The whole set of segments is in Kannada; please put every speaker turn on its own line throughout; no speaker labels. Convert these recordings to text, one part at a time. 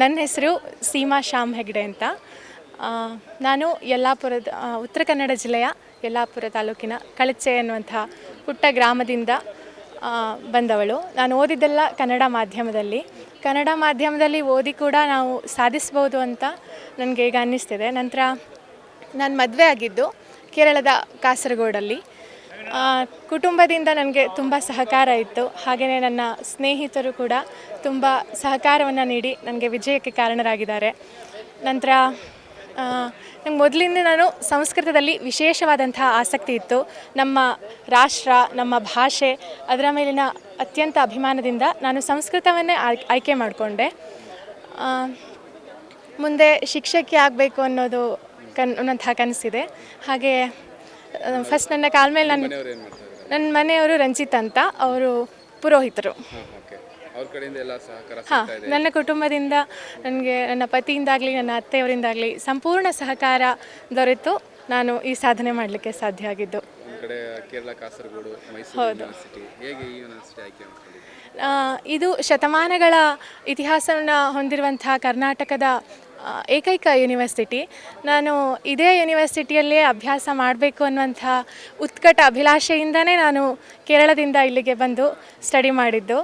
ನನ್ನ ಹೆಸರು ಸೀಮಾ ಶ್ಯಾಮ್ ಹೆಗ್ಡೆ ಅಂತ. ನಾನು ಯಲ್ಲಾಪುರದ ಉತ್ತರ ಕನ್ನಡ ಜಿಲ್ಲೆಯ ಯಲ್ಲಾಪುರ ತಾಲೂಕಿನ ಕಳಚೆ ಅನ್ನುವಂಥ ಪುಟ್ಟ ಗ್ರಾಮದಿಂದ ಬಂದವಳು. ನಾನು ಓದಿದ್ದೆಲ್ಲ ಕನ್ನಡ ಮಾಧ್ಯಮದಲ್ಲಿ. ಕನ್ನಡ ಮಾಧ್ಯಮದಲ್ಲಿ ಓದಿ ಕೂಡ ನಾವು ಸಾಧಿಸ್ಬೋದು ಅಂತ ನನಗೆ ಈಗ ಅನ್ನಿಸ್ತಿದೆ. ನಂತರ ನಾನು ಮದುವೆ ಆಗಿದ್ದು ಕೇರಳದ ಕಾಸರಗೋಡಲ್ಲಿ. ಕುಟುಂಬದಿಂದ ನನಗೆ ತುಂಬ ಸಹಕಾರ ಇತ್ತು. ಹಾಗೆಯೇ ನನ್ನ ಸ್ನೇಹಿತರು ಕೂಡ ತುಂಬ ಸಹಕಾರವನ್ನು ನೀಡಿ ನನಗೆ ವಿಜಯಕ್ಕೆ ಕಾರಣರಾಗಿದ್ದಾರೆ. ನಂತರ ನಂಗೆ ಮೊದಲಿಂದ ನಾನು ಸಂಸ್ಕೃತದಲ್ಲಿ ವಿಶೇಷವಾದಂತಹ ಆಸಕ್ತಿ ಇತ್ತು. ನಮ್ಮ ರಾಷ್ಟ್ರ, ನಮ್ಮ ಭಾಷೆ, ಅದರ ಮೇಲಿನ ಅತ್ಯಂತ ಅಭಿಮಾನದಿಂದ ನಾನು ಸಂಸ್ಕೃತವನ್ನೇ ಆಯ್- ಆಯ್ಕೆ ಮಾಡಿಕೊಂಡೆ. ಮುಂದೆ ಶಿಕ್ಷಕಿ ಆಗಬೇಕು ಅನ್ನೋದು ಕನ್, ಅನ್ನೋಂತಹ ಕನಸಿದೆ. ಹಾಗೆ ಫಸ್ಟ್ ನನ್ನ ಕಾಲ ಮೇಲೆ ನನ್ನ ನನ್ನ ಮನೆಯವರು ರಂಜಿತ್ ಅಂತ ಅವರು ಪುರೋಹಿತರು.
ಓಕೆ ಅವ್ರ ಕಡೆಯಿಂದ ಎಲ್ಲ ಸಹಕಾರ
ಹಾಂ ನನ್ನ ಕುಟುಂಬದಿಂದ ನನಗೆ ನನ್ನ ಪತಿಯಿಂದಾಗಲಿ ನನ್ನ ಅತ್ತೆಯವರಿಂದಾಗಲಿ ಸಂಪೂರ್ಣ ಸಹಕಾರ ದೊರೆತು ನಾನು ಈ ಸಾಧನೆ ಮಾಡಲಿಕ್ಕೆ ಸಾಧ್ಯ ಆಗಿದ್ದು.
ಒಂದು ಕಡೆ ಕೇರಳ ಕಾಸರಗೋಡು ಮೈಸೂರು ಯೂನಿವರ್ಸಿಟಿ ಹೇಗೆ ಈ ಯೂನಿವರ್ಸಿಟಿ ಆಯ್ಕೆ ಮಾಡ್ಕೊಂಡಿದ್ದೀರಿ?
ಆ, ಇದು ಶತಮಾನಗಳ ಇತಿಹಾಸವನ್ನು ಹೊಂದಿರುವಂತಹ ಕರ್ನಾಟಕದ ಏಕೈಕ ಯೂನಿವರ್ಸಿಟಿ. ನಾನು ಇದೇ ಯೂನಿವರ್ಸಿಟಿಯಲ್ಲೇ ಅಭ್ಯಾಸ ಮಾಡಬೇಕು ಅನ್ನುವಂಥ ಉತ್ಕಟ ಅಭಿಲಾಷೆಯಿಂದನೇ ನಾನು ಕೇರಳದಿಂದ ಇಲ್ಲಿಗೆ ಬಂದು ಸ್ಟಡಿ ಮಾಡಿದ್ದು.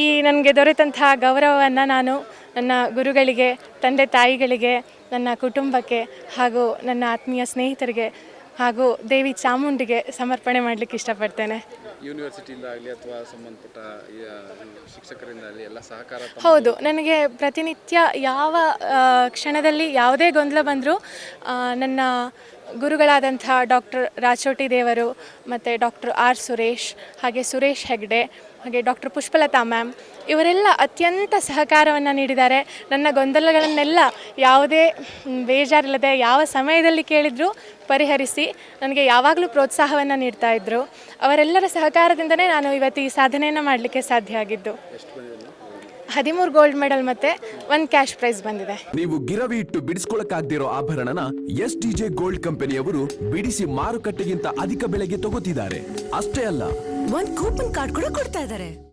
ಈ ನನಗೆ ದೊರೆತಂತಹ ಗೌರವವನ್ನು ನಾನು ನನ್ನ ಗುರುಗಳಿಗೆ, ತಂದೆ ತಾಯಿಗಳಿಗೆ, ನನ್ನ ಕುಟುಂಬಕ್ಕೆ ಹಾಗೂ ನನ್ನ ಆತ್ಮೀಯ ಸ್ನೇಹಿತರಿಗೆ ಹಾಗೂ ದೇವಿ ಚಾಮುಂಡಿಗೆ ಸಮರ್ಪಣೆ ಮಾಡಲಿಕ್ಕೆ ಇಷ್ಟಪಡ್ತೇನೆ.
ಯೂನಿವರ್ಸಿಟಿಯಿಂದ ಆಗಲಿ ಅಥವಾ ಸಂಬಂಧಪಟ್ಟ ಶಿಕ್ಷಕರಿಂದ ಆಗಲಿ ಎಲ್ಲ ಸಹಕಾರ
ಹೌದು ನನಗೆ ಪ್ರತಿನಿತ್ಯ ಯಾವ ಕ್ಷಣದಲ್ಲಿ ಯಾವುದೇ ಗೊಂದಲ ಬಂದರೂ ನನ್ನ ಗುರುಗಳಾದಂಥ ಡಾಕ್ಟರ್ ರಾಚೋಟಿ ದೇವರು ಮತ್ತು ಡಾಕ್ಟರ್ ಆರ್ ಸುರೇಶ್, ಹಾಗೆ ಸುರೇಶ್ ಹೆಗ್ಡೆ, ಹಾಗೆ ಡಾಕ್ಟರ್ ಪುಷ್ಪಲತಾ ಮ್ಯಾಮ್, ಇವರೆಲ್ಲ ಅತ್ಯಂತ ಸಹಕಾರವನ್ನು ನೀಡಿದ್ದಾರೆ. ನನ್ನ ಗೊಂದಲಗಳನ್ನೆಲ್ಲ ಯಾವುದೇ ಬೇಜಾರಿಲ್ಲದೆ ಯಾವ ಸಮಯದಲ್ಲಿ ಕೇಳಿದರೂ ಪರಿಹರಿಸಿ ನನಗೆ ಯಾವಾಗಲೂ ಪ್ರೋತ್ಸಾಹವನ್ನು ನೀಡ್ತಾ ಇದ್ದರು ಅವರೆಲ್ಲರ ಸಹಕಾರದಿಂದನೇ ನಾನು ಇವತ್ತು ಈ ಸಾಧನೆಯನ್ನು ಮಾಡಲಿಕ್ಕೆ ಸಾಧ್ಯ ಆಗಿದ್ದು. ಹದಿಮೂರು ಗೋಲ್ಡ್ ಮೆಡಲ್ ಮತ್ತೆ ಒಂದು ಕ್ಯಾಶ್ ಪ್ರೈಸ್ ಬಂದಿದೆ.
ನೀವು ಗಿರವಿ ಇಟ್ಟು ಬಿಡಿಸ್ಕೊಳಕ್ಕಾಗ್ದಿರೋ ಆಭರಣನ ಎಸ್ ಟಿ ಜೆ ಗೋಲ್ಡ್ ಕಂಪನಿಯವರು ಬಿಡಿಸಿ ಮಾರುಕಟ್ಟೆಗಿಂತ ಅಧಿಕ ಬೆಲೆಗೆ ತಗೋತಿದ್ದಾರೆ. ಅಷ್ಟೇ ಅಲ್ಲ.
ಒಂದ್ ಕೂಪನ್ ಕಾರ್ಡ್ ಕೂಡ ಕೊಡ್ತಾ ಇದ್ದಾರೆ